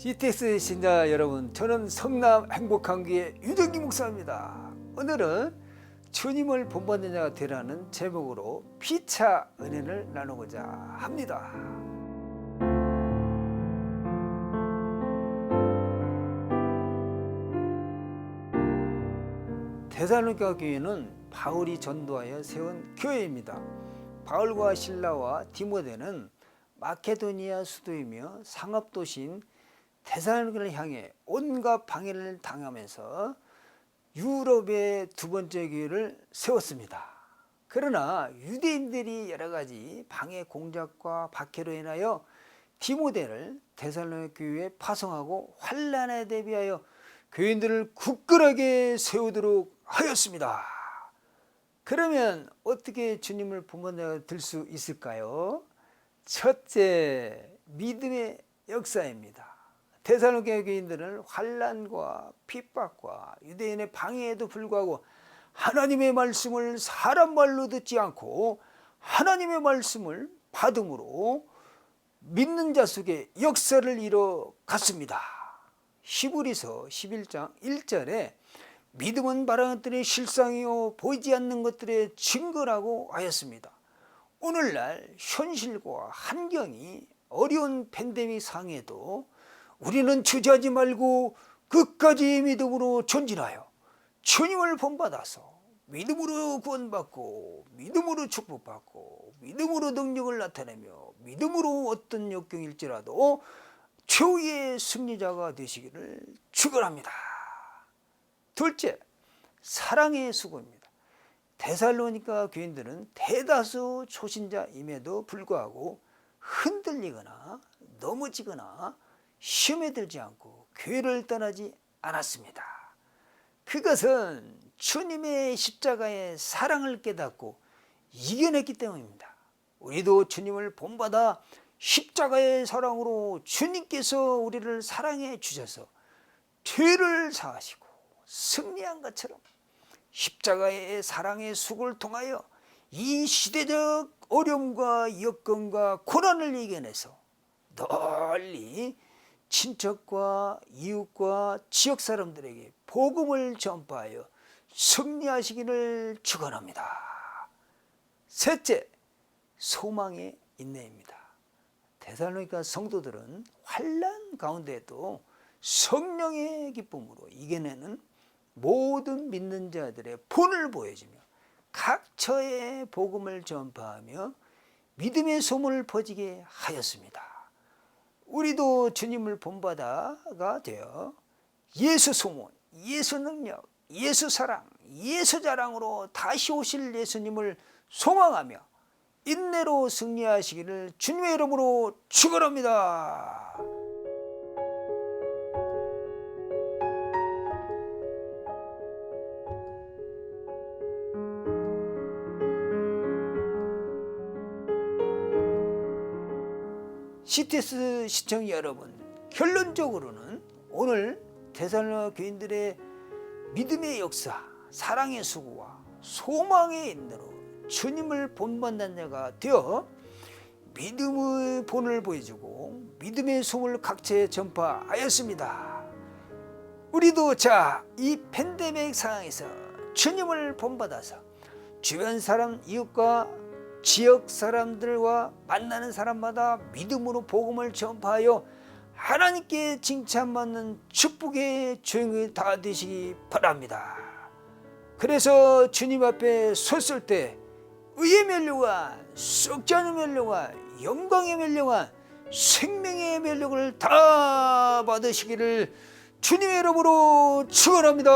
CTS 신자 여러분, 저는 성남 행복한교회 유정기 목사입니다. 오늘은 주님을 본받는 자가 되라는 제목으로 피차 은혜를 나누고자 합니다. 데살로니가 교회는 바울이 전도하여 세운 교회입니다. 바울과 신라와 디모데는 마케도니아 수도이며 상업 도시인 데살로니가를 향해 온갖 방해를 당하면서 유럽의 두 번째 교회를 세웠습니다. 그러나 유대인들이 여러 가지 방해 공작과 박해로 인하여 디모데를 데살로니가 교회에 파송하고 환란에 대비하여 교인들을 굳건하게 세우도록 하였습니다. 그러면 어떻게 주님을 본받아 들수 있을까요? 첫째, 믿음의 역사입니다. 대사로교회 교인들은 환란과 핍박과 유대인의 방해에도 불구하고 하나님의 말씀을 사람 말로 듣지 않고 하나님의 말씀을 받음으로 믿는 자 속에 역사를 이뤄 갔습니다. 히브리서 11장 1절에 믿음은 바라는 것들의 실상이요 보이지 않는 것들의 증거라고 하였습니다. 오늘날 현실과 환경이 어려운 팬데믹 상에도 우리는 주저하지 말고 끝까지 믿음으로 전진하여 주님을 본받아서 믿음으로 구원받고 믿음으로 축복받고 믿음으로 능력을 나타내며 믿음으로 어떤 역경일지라도 최후의 승리자가 되시기를 축원합니다. 둘째, 사랑의 수고입니다. 데살로니가 교인들은 대다수 초신자임에도 불구하고 흔들리거나 넘어지거나 시험에 들지 않고 교회를 떠나지 않았습니다. 그것은 주님의 십자가의 사랑을 깨닫고 이겨냈기 때문입니다. 우리도 주님을 본받아 십자가의 사랑으로 주님께서 우리를 사랑해 주셔서 죄를 사하시고 승리한 것처럼 십자가의 사랑의 수고를 통하여 이 시대적 어려움과 여건과 고난을 이겨내서 널리 친척과 이웃과 지역 사람들에게 복음을 전파하여 승리하시기를 축원합니다. 셋째, 소망의 인내입니다. 데살로니가 성도들은 환란 가운데에도 성령의 기쁨으로 이겨내는 모든 믿는 자들의 본을 보여주며 각처에 복음을 전파하며 믿음의 소문을 퍼지게 하였습니다. 우리도 주님을 본받아가 되어 예수 소문, 예수 능력, 예수 사랑, 예수 자랑으로 다시 오실 예수님을 소망하며 인내로 승리하시기를 주님의 이름으로 축원합니다. CTS 시청 여러분, 결론적으로는 오늘 대살로 교인들의 믿음의 역사, 사랑의 수고와 소망의 인내로 주님을 본받는 자가 되어 믿음의 본을 보여주고 믿음의 소문을 각처에 전파하였습니다. 우리도 자, 이 팬데믹 상황에서 주님을 본받아서 주변 사람, 이웃과 지역 사람들과 만나는 사람마다 믿음으로 복음을 전파하여 하나님께 칭찬받는 축복의 조용히 다 되시기 바랍니다. 그래서 주님 앞에 섰을 때 의의 멸류관, 썩지 않은 멸류관, 영광의 멸류관, 생명의 멸류관을 다 받으시기를 주님의 이름으로 축원합니다.